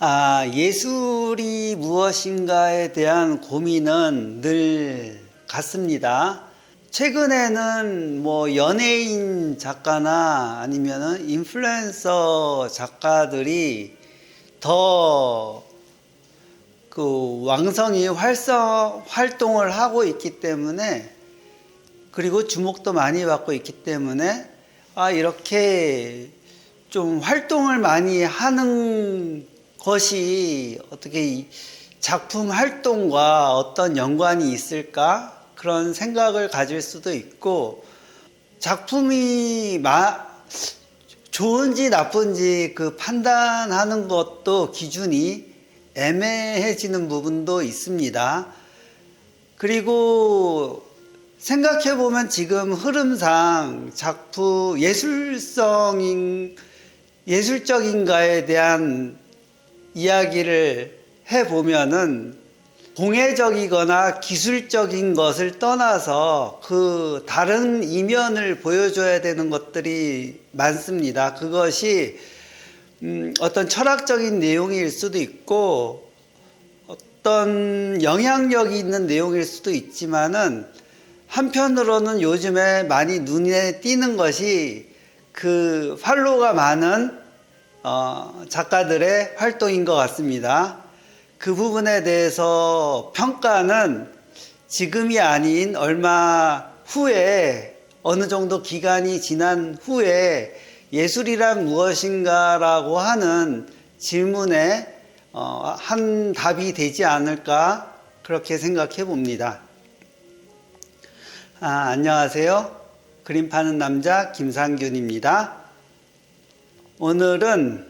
아, 예술이 무엇인가에 대한 고민은 늘 같습니다. 최근에는 뭐 연예인 작가나 아니면은 인플루엔서 작가들이 더 그 왕성히 활성, 활동을 하고 있기 때문에 그리고 주목도 많이 받고 있기 때문에 아, 이렇게 좀 활동을 많이 하는 것이 어떻게 이 작품 활동과 어떤 연관이 있을까 그런 생각을 가질 수도 있고 작품이 마, 좋은지 나쁜지 그 판단하는 것도 기준이 애매해지는 부분도 있습니다. 그리고 생각해 보면 지금 흐름상 작품 예술성인 예술적인가에 대한 이야기를 해 보면은 공예적이거나 기술적인 것을 떠나서 그 다른 이면을 보여줘야 되는 것들이 많습니다. 그것이 음, 어떤 철학적인 내용일 수도 있고 어떤 영향력이 있는 내용일 수도 있지만은 한편으로는 요즘에 많이 눈에 띄는 것이 그 팔로가 많은 어, 작가들의 활동인 것 같습니다. 그 부분에 대해서 평가는 지금이 아닌 얼마 후에 어느 정도 기간이 지난 후에 예술이란 무엇인가라고 하는 질문에 어, 한 답이 되지 않을까 그렇게 생각해 봅니다. 아, 안녕하세요. 그림 파는 남자 김상균입니다. 오늘은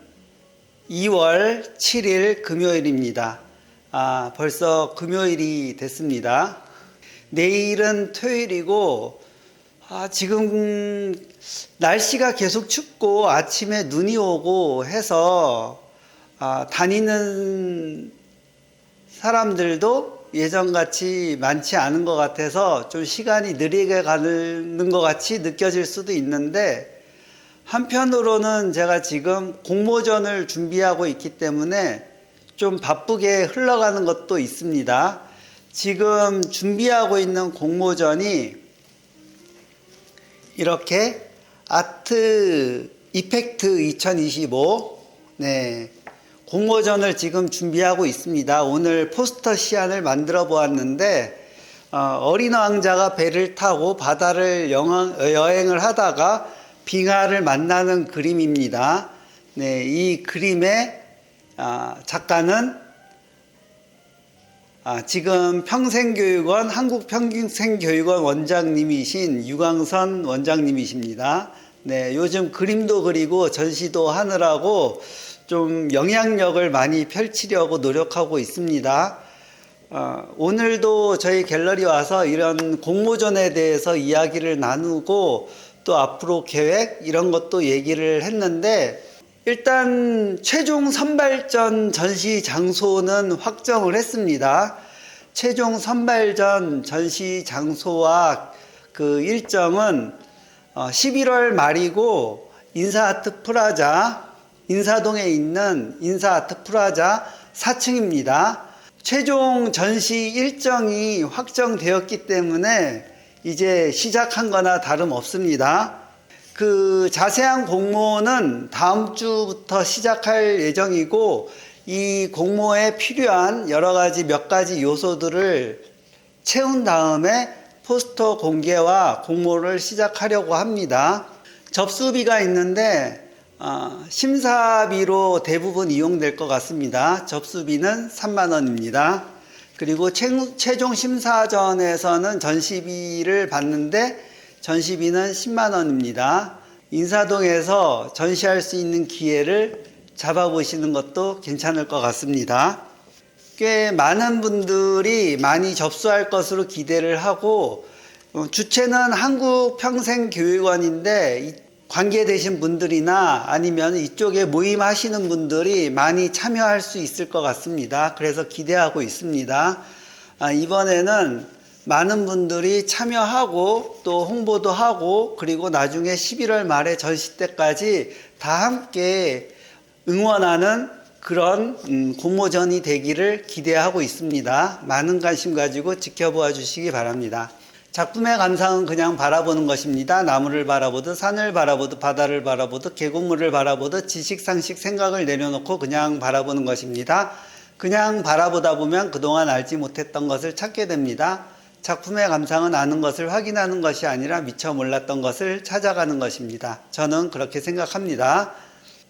2월 7일 금요일입니다. 아, 벌써 금요일이 됐습니다. 내일은 토요일이고, 아, 지금 날씨가 계속 춥고 아침에 눈이 오고 해서 아, 다니는 사람들도 예전같이 많지 않은 것 같아서 좀 시간이 느리게 가는 것 같이 느껴질 수도 있는데 한편으로는 제가 지금 공모전을 준비하고 있기 때문에 좀 바쁘게 흘러가는 것도 있습니다. 지금 준비하고 있는 공모전이 이렇게 아트 이펙트 2025 네. 공모전을 지금 준비하고 있습니다. 오늘 포스터 시안을 만들어 보았는데 어, 린 왕자가 배를 타고 바다를 여행을 하다가 빙하를 만나는 그림입니다. 네, 이 그림의 아, 작가는 아, 지금 평생교육원 한국평생교육원 원장님이신 유광선 원장님이십니다. 네, 요즘 그림도 그리고 전시도 하느라고 좀 영향력을 많이 펼치려고 노력하고 있습니다. 어, 오늘도 저희 갤러리 와서 이런 공모전에 대해서 이야기를 나누고 또 앞으로 계획 이런 것도 얘기를 했는데 일단 최종 선발전 전시 장소는 확정을 했습니다. 최종 선발전 전시 장소와 그 일정은 11월 말이고 인사아트 프라자 인사동에 있는 인사아트 프라자 4층입니다. 최종 전시 일정이 확정되었기 때문에 이제 시작한 거나 다름없습니다. 그 자세한 공모는 다음 주부터 시작할 예정이고 이 공모에 필요한 여러 가지 몇 가지 요소들을 채운 다음에 포스터 공개와 공모를 시작하려고 합니다. 접수비가 있는데 어, 심사비로 대부분 이용될 것 같습니다. 접수비는 3만 원입니다. 그리고 최종 심사전에서는 전시비를 받는데 전시비는 10만 원입니다. 인사동에서 전시할 수 있는 기회를 잡아보시는 것도 괜찮을 것 같습니다. 꽤 많은 분들이 많이 접수할 것으로 기대를 하고 어, 주체는 한국평생교육원인데 관계되신 분들이나 아니면 이쪽에 모임하시는 분들이 많이 참여할 수 있을 것 같습니다. 그래서 기대하고 있습니다. 아, 이번에는 많은 분들이 참여하고 또 홍보도 하고 그리고 나중에 11월 말에 전시 때까지 다 함께 응원하는 그런 음, 공모전이 되기를 기대하고 있습니다. 많은 관심 가지고 지켜보아 주시기 바랍니다. 작품의 감상은 그냥 바라보는 것입니다. 나무를 바라보듯 산을 바라보듯 바다를 바라보듯 계곡물을 바라보듯 지식, 상식, 생각을 내려놓고 그냥 바라보는 것입니다. 그냥 바라보다 보면 그동안 알지 못했던 것을 찾게 됩니다. 작품의 감상은 아는 것을 확인하는 것이 아니라 미처 몰랐던 것을 찾아가는 것입니다. 저는 그렇게 생각합니다.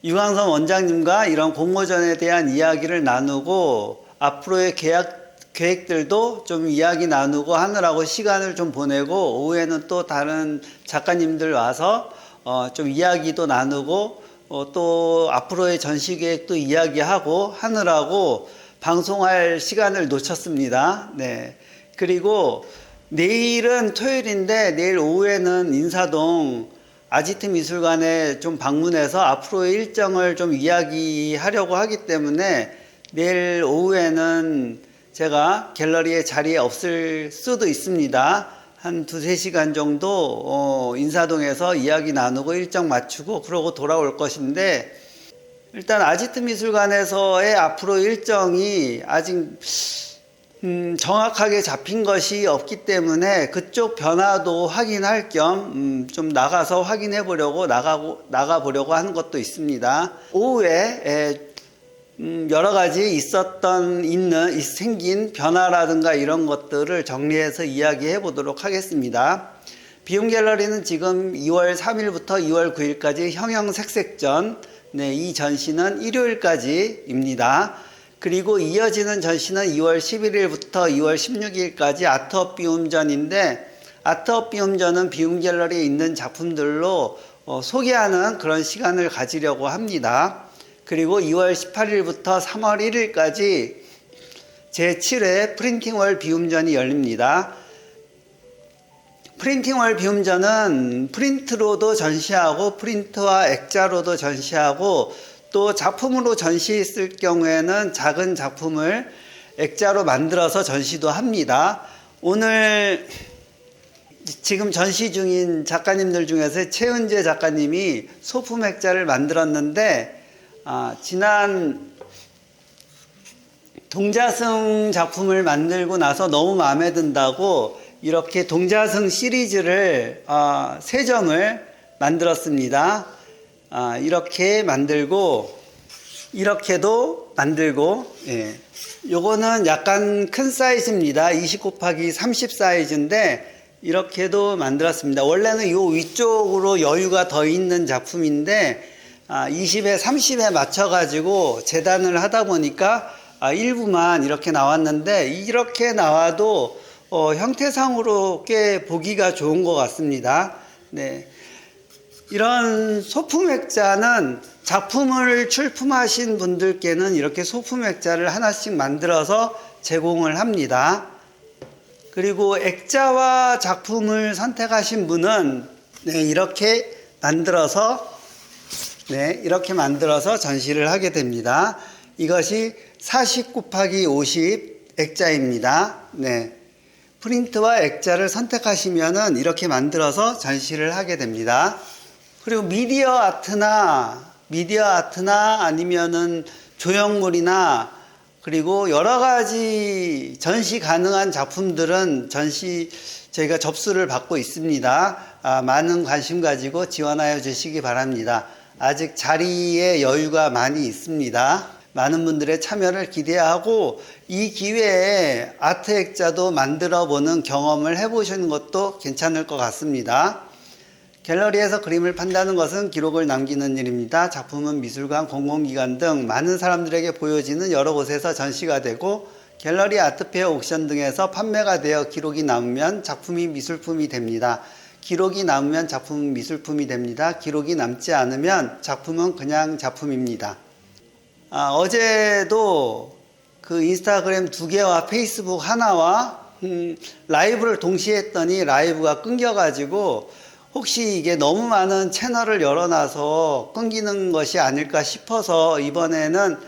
유광선 원장님과 이런 공모전에 대한 이야기를 나누고 앞으로의 계약 계획들도 좀 이야기 나누고 하느라고 시간을 좀 보내고 오후에는 또 다른 작가님들 와서 어, 좀 이야기도 나누고 어, 또 앞으로의 전시 계획도 이야기하고 하느라고 방송할 시간을 놓쳤습니다. 네. 그리고 내일은 토요일인데 내일 오후에는 인사동 아지트 미술관에 좀 방문해서 앞으로의 일정을 좀 이야기하려고 하기 때문에 내일 오후에는 제가 갤러리에 자리에 없을 수도 있습니다. 한 두세 시간 정도 어, 인사동에서 이야기 나누고 일정 맞추고 그러고 돌아올 것인데 일단 아지트 미술관에서의 앞으로 일정이 아직 음, 정확하게 잡힌 것이 없기 때문에 그쪽 변화도 확인할 겸좀 나가서 확인해 보려고 나가고 나가 보려고 하는 것도 있습니다. 오후에 에, 음, 여러 가지 있었던 있는 이- 생긴 변화라든가 이런 것들을 정리해서 이야기해 보도록 하겠습니다. 비움 갤러리는 지금 2월 3일부터 2월 9일까지 형형색색전 네, 이 전시는 일요일까지입니다. 그리고 이어지는 전시는 2월 11일부터 2월 16일까지 아트업 비움전인데 아트업 비움전은 비움 갤러리에 있는 작품들로 어, 소개하는 그런 시간을 가지려고 합니다. 그리고 2월 18일부터 3월 1일까지 제7회 프린팅월 비움전이 열립니다. 프린팅월 비움전은 프린트로도 전시하고 프린트와 액자로도 전시하고 또 작품으로 전시했을 경우에는 작은 작품을 액자로 만들어서 전시도 합니다. 오늘 지금 전시 중인 작가님들 중에서 최은재 작가님이 소품 액자를 만들었는데 아, 지난 동자승 작품을 만들고 나서 너무 마음에 든다고 이렇게 동자승 시리즈를 아, 세 점을 만들었습니다. 아, 이렇게 만들고 이렇게도 만들고 예. 요거는 약간 큰 사이즈입니다. 20 곱하기 30 사이즈인데 이렇게도 만들었습니다. 원래는 요 위쪽으로 여유가 더 있는 작품인데 아, 20에 30에 맞춰 가지고 재단을 하다 보니까 아, 일부만 이렇게 나왔는데 이렇게 나와도 어, 형태상으로 꽤 보기가 좋은 것 같습니다. 네. 이런 소품 액자는 작품을 출품하신 분들께는 이렇게 소품 액자를 하나씩 만들어서 제공을 합니다. 그리고 액자와 작품을 선택하신 분은 네, 이렇게 만들어서 네, 이렇게 만들어서 전시를 하게 됩니다. 이것이 40 곱하기 50 액자입니다. 네. 프린트와 액자를 선택하시면은 이렇게 만들어서 전시를 하게 됩니다. 그리고 미디어 아트나 미디어 아트나 아니면은 조형물이나 그리고 여러 가지 전시 가능한 작품들은 전시 저희가 접수를 받고 있습니다. 아, 많은 관심 가지고 지원하여 주시기 바랍니다. 아직 자리에 여유가 많이 있습니다. 많은 분들의 참여를 기대하고 이 기회에 아트 액자도 만들어 보는 경험을 해보시는 것도 괜찮을 것 같습니다. 갤러리에서 그림을 판다는 것은 기록을 남기는 일입니다. 작품은 미술관, 공공기관 등 많은 사람들에게 보여지는 여러 곳에서 전시가 되고 갤러리 아트페어 옥션 등에서 판매가 되어 기록이 남으면 작품이 미술품이 됩니다. 기록이 남으면 작품은 미술품이 됩니다. 기록이 남지 않으면 작품은 그냥 작품입니다. 아, 어제도 그 인스타그램 두 개와 페이스북 하나와 음, 라이브를 동시에 했더니 라이브가 끊겨가지고 혹시 이게 너무 많은 채널을 열어놔서 끊기는 것이 아닐까 싶어서 이번에는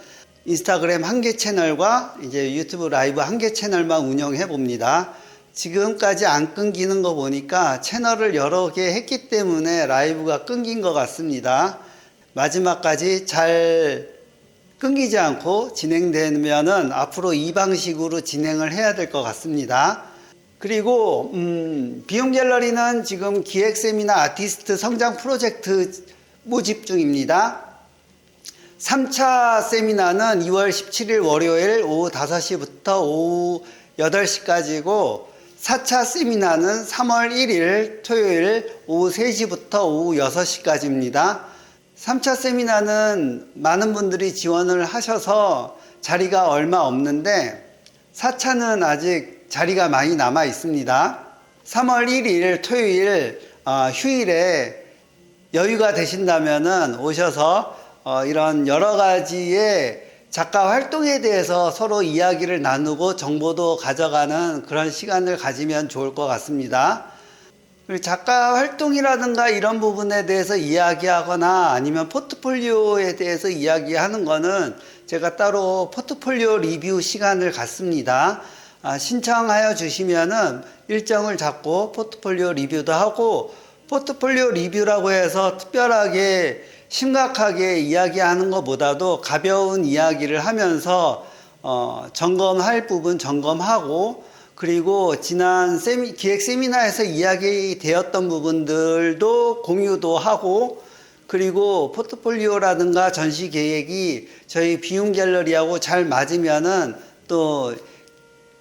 인스타그램 한 개 채널과 이제 유튜브 라이브 한 개 채널만 운영해 봅니다. 지금까지 안 끊기는 거 보니까 채널을 여러 개 했기 때문에 라이브가 끊긴 것 같습니다. 마지막까지 잘 끊기지 않고 진행되면은 앞으로 이 방식으로 진행을 해야 될 것 같습니다. 그리고 음, 비용 갤러리는 지금 기획 세미나 아티스트 성장 프로젝트 모집 중입니다. 3차 세미나는 2월 17일 월요일 오후 5시부터 오후 8시까지고 4차 세미나는 3월 1일 토요일 오후 3시부터 오후 6시까지입니다. 3차 세미나는 많은 분들이 지원을 하셔서 자리가 얼마 없는데 4차는 아직 자리가 많이 남아 있습니다. 3월 1일 토요일 어, 휴일에 여유가 되신다면은 오셔서 어, 이런 여러 가지의 작가 활동에 대해서 서로 이야기를 나누고 정보도 가져가는 그런 시간을 가지면 좋을 것 같습니다. 그리고 작가 활동이라든가 이런 부분에 대해서 이야기하거나 아니면 포트폴리오에 대해서 이야기하는 거는 제가 따로 포트폴리오 리뷰 시간을 갖습니다. 아, 신청하여 주시면은 일정을 잡고 포트폴리오 리뷰도 하고 포트폴리오 리뷰라고 해서 특별하게 심각하게 이야기하는 것보다도 가벼운 이야기를 하면서 어, 점검할 부분 점검하고 그리고 지난 세미, 기획 세미나에서 이야기되었던 부분들도 공유도 하고 그리고 포트폴리오라든가 전시 계획이 저희 비움 갤러리하고 잘 맞으면은 또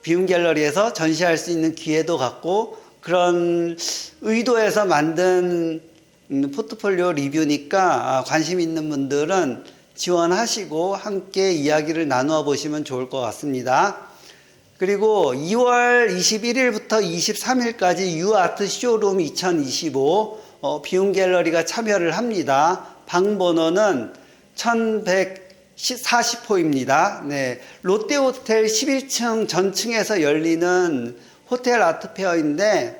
비움 갤러리에서 전시할 수 있는 기회도 갖고 그런 의도에서 만든 음, 포트폴리오 리뷰니까 아, 관심 있는 분들은 지원하시고 함께 이야기를 나누어 보시면 좋을 것 같습니다. 그리고 2월 21일부터 23일까지 유아트 쇼룸 2025 어, 비움 갤러리가 참여를 합니다. 방 번호는 1140호입니다. 네, 롯데호텔 11층 전층에서 열리는 호텔 아트페어인데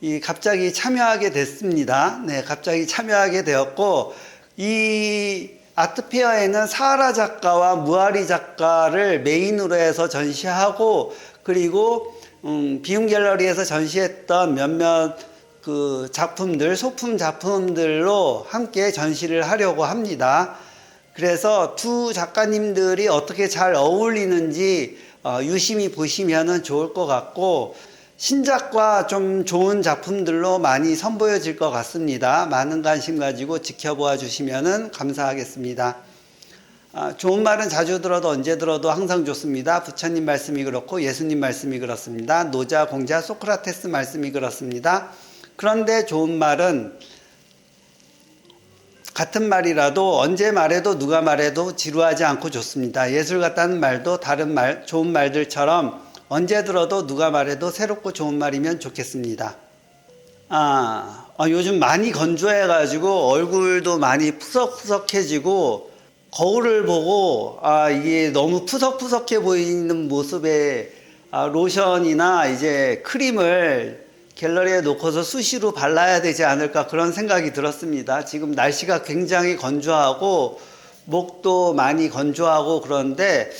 이 갑자기 참여하게 됐습니다. 네, 갑자기 참여하게 되었고 이 아트페어에는 사하라 작가와 무아리 작가를 메인으로 해서 전시하고 그리고 음, 비움 갤러리에서 전시했던 몇몇 그 작품들 소품 작품들로 함께 전시를 하려고 합니다. 그래서 두 작가님들이 어떻게 잘 어울리는지 어, 유심히 보시면 좋을 것 같고 신작과 좀 좋은 작품들로 많이 선보여질 것 같습니다. 많은 관심 가지고 지켜보아 주시면 감사하겠습니다. 아, 좋은 말은 자주 들어도 언제 들어도 항상 좋습니다. 부처님 말씀이 그렇고 예수님 말씀이 그렇습니다. 노자, 공자, 소크라테스 말씀이 그렇습니다. 그런데 좋은 말은 같은 말이라도 언제 말해도 누가 말해도 지루하지 않고 좋습니다. 예술 같다는 말도 다른 말, 좋은 말들처럼 언제 들어도 누가 말해도 새롭고 좋은 말이면 좋겠습니다. 아, 아, 요즘 많이 건조해가지고 얼굴도 많이 푸석푸석해지고 거울을 보고 아, 이게 너무 푸석푸석해 보이는 모습에 아, 로션이나 이제 크림을 갤러리에 놓고서 수시로 발라야 되지 않을까 그런 생각이 들었습니다. 지금 날씨가 굉장히 건조하고 목도 많이 건조하고 그런데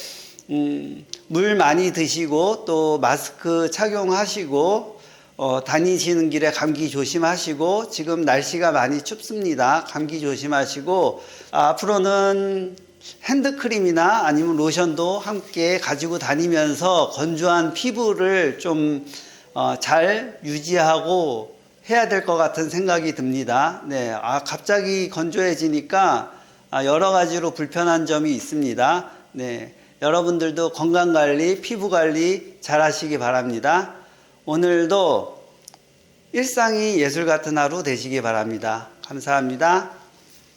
음, 물 많이 드시고 또 마스크 착용하시고 어, 다니시는 길에 감기 조심하시고 지금 날씨가 많이 춥습니다. 감기 조심하시고 아, 앞으로는 핸드크림이나 아니면 로션도 함께 가지고 다니면서 건조한 피부를 좀 어, 잘 유지하고 해야 될 것 같은 생각이 듭니다. 네, 아, 갑자기 건조해지니까 아, 여러 가지로 불편한 점이 있습니다. 네, 여러분들도 건강 관리, 피부 관리 잘 하시기 바랍니다. 오늘도 일상이 예술 같은 하루 되시기 바랍니다. 감사합니다.